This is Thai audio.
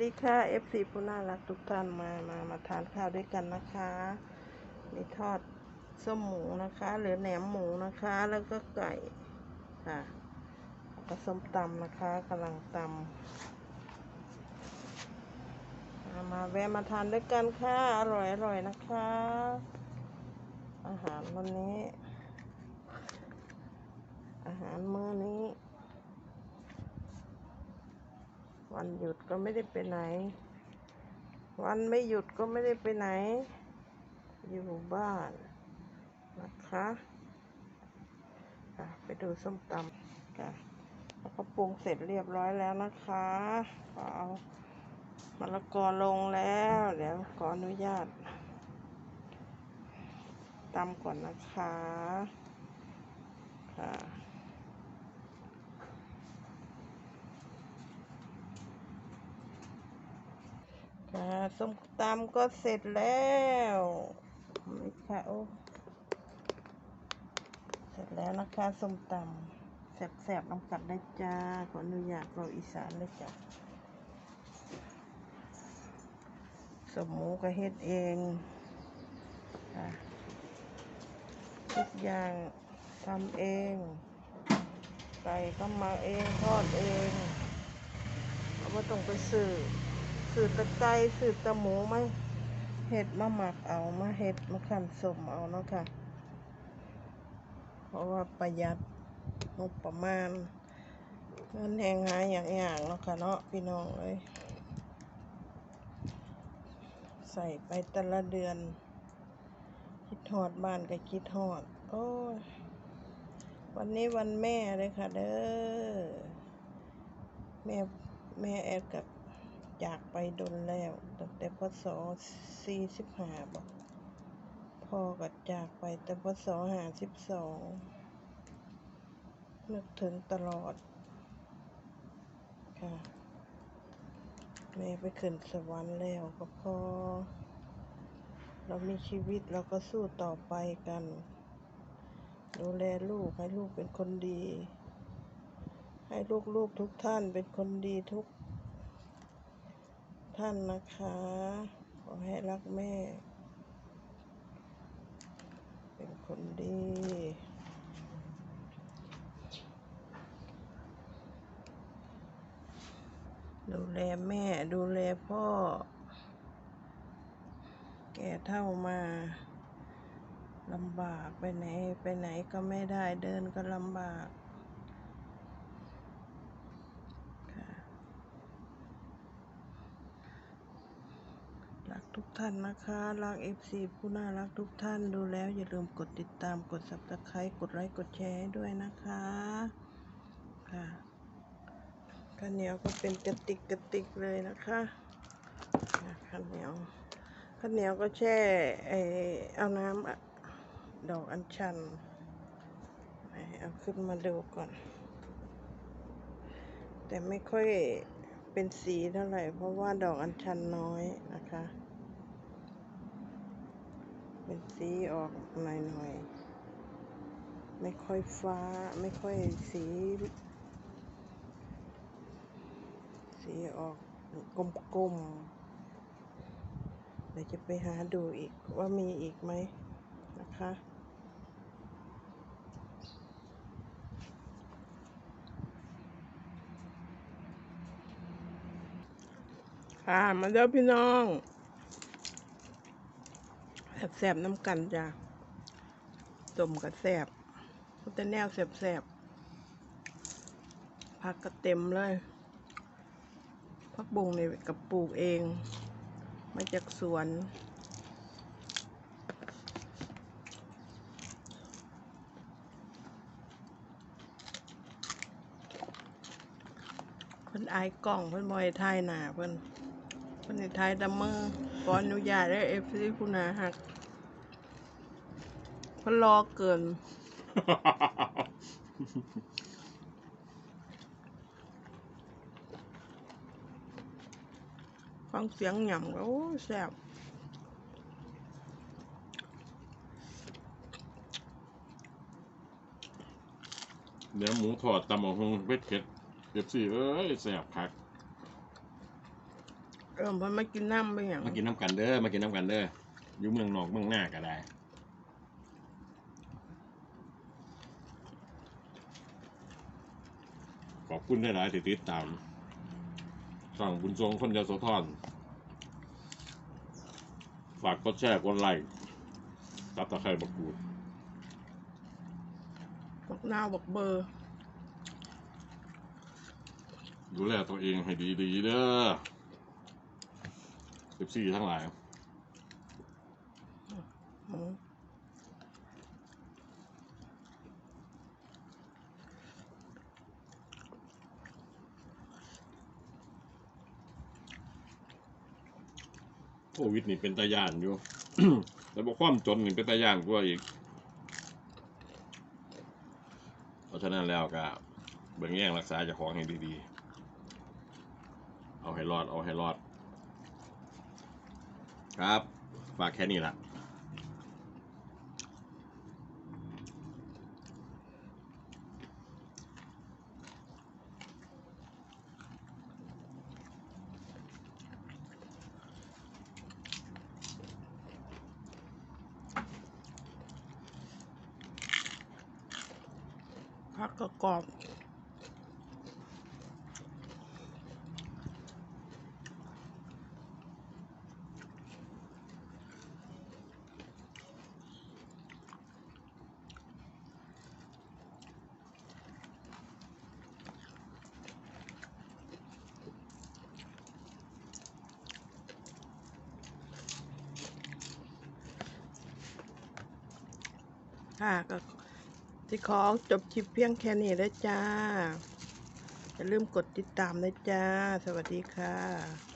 ดีค่ะ FC ผู้น่ารักทุกท่านมามามาทานข้าวด้วยกันนะคะมีทอดส้มหมูนะคะ หรือแหนมหมูนะคะ แล้วก็ไก่ค่ะแล้วก็ส้มตำนะคะกำลังตำมามาแวะมาทานด้วยกันค่ะ อร่อยอร่อยนะคะ อาหารวันนี้ อาหารมื้อนี้ วันหยุดก็ไม่ได้ไปไหน วันไม่หยุดก็ไม่ได้ไปไหน อยู่บ้านนะคะไปดูส้มตำค่ะแล้วก็ปรุงเสร็จเรียบร้อยแล้วนะคะก็เอามะละกอลงแล้ว เดี๋ยวขออนุญาตตำก่อนนะคะค่ะ ส้มตำก็เสร็จแล้วนี่ค่ะโอ้เสร็จแล้วนะคะส้มตำแสบๆน้ำกัดได้จ้า ขออนุญาตเราอีสานเลยจ้ะสมหมูก็เฮ็ดเองทุกอย่างทำเอง ไก่ก็มาเองทอดเองเราไม่ต้องไปซื้อ สืบตะไคร้สืบตะหมูมาเห็ดมาหมักเอามาเห็ดมาขันสมเอาเนาะค่ะ เพราะว่าประหยัดงบประมาณเงินแหงหายอย่างอย่างเนาะค่ะเนาะพี่น้องเอ้ยใส่ไปแต่ละเดือน คิดหอดบ้านก็คิดหอด โอ้ยวันนี้วันแม่เลยค่ะเด้อแม่แม่แอดกับ จากไปดนแล้วตั้งแต่พศสี่สิบห้าบอกพ่อก็จากไปแต่พศห้าสิบสองนึกถึงตลอด ค่ะ แม่ไปขึ้นสวรรค์แล้วก็พอ เรามีชีวิตเราก็สู้ต่อไปกัน ดูแลลูกให้ลูกเป็นคนดี ให้ลูกๆทุกท่านเป็นคนดีทุก ท่านนะคะ ขอให้รักแม่ เป็นคนดี ดูแลแม่ดูแลพ่อ แก่เท่ามาลำบากไปไหน ไปไหนก็ไม่ได้เดินก็ลำบาก ค่ะ รัก ทุกท่านนะคะ รักเอฟซีผู้น่ารักทุกท่านดูแล้วอย่าลืมกดติดตามกด subscribe กดไลค์กดแชร์ให้ด้วยนะคะค่ะข้าวเหนียวก็เป็นกระติกกระติกเลยนะคะข้าวเหนียวข้าวเหนียวก็แช่เอาน้ำอะดอกอัญชันไหนเอาขึ้นมาดูก่อน แต่ไม่ค่อยเป็นสีเท่าไหร่เพราะว่าดอกอัญชันน้อยนะคะ เป็นสีออกหน่อยๆ ไม่ค่อยฟ้า ไม่ค่อยสี สีออกกลมๆ เดี๋ยวจะไปหาดูอีกว่ามีอีกไหมนะคะค่ะมาเด้อพี่น้อง แสบๆน้ำกันจ้ะต้มกับแสบก็จะแนวแสบๆผักก็เต็มเลยผักบุ้งเนี่ยกับปลูกเอง มาจากสวนเพิ่นอายกล้องเพิ่นบ่ให้ถ่ายหนาเพิ่นเพิ่นให้ถ่ายแต่มือขออนุญาตได้ FC ผู้หนาหัก เพิ่นรอเกิน ฟังเสียงหย่ำก็โอ้ยแซ่บเดี๋ยวหมูทอดตำหมกฮงเผ็ดเผ็ดเจ็บสี่เอ้ยแสบคักเออเพนมากินน้ำไปอย่างมากินน้ำกันเด้อมากินน้ำกันเด้ออยู่เมืองนอกเมืองหน้าก็ได้ ขอบคุณได้หลายๆที่ติดตามช่องบุญทรงคนยโสธรฝากกดแชร์กดไลค์ตับตะไคร่บักกูดบอกนาวบอกเบอร์ ดูแลตัวเองให้ดีๆเด้อสิบสี่ทั้งหลายหมู โควิดนี่เป็นตาย่านอยู่แต่บอกความจนนี่เป็นตาย่านกว่าอีก เพราะฉะนั้นแล้วก็เบิ่งแย่งรักษาเจ้าของให้ดีๆ เอาให้รอด เอาให้รอด ครับ ฝากแค่นี้ละ พักกกรอบค่ะก็ ที่ขอจบคลิปเพียงแค่นี้แล้วจ้า อย่าลืมกดติดตามนะจ้า สวัสดีค่ะ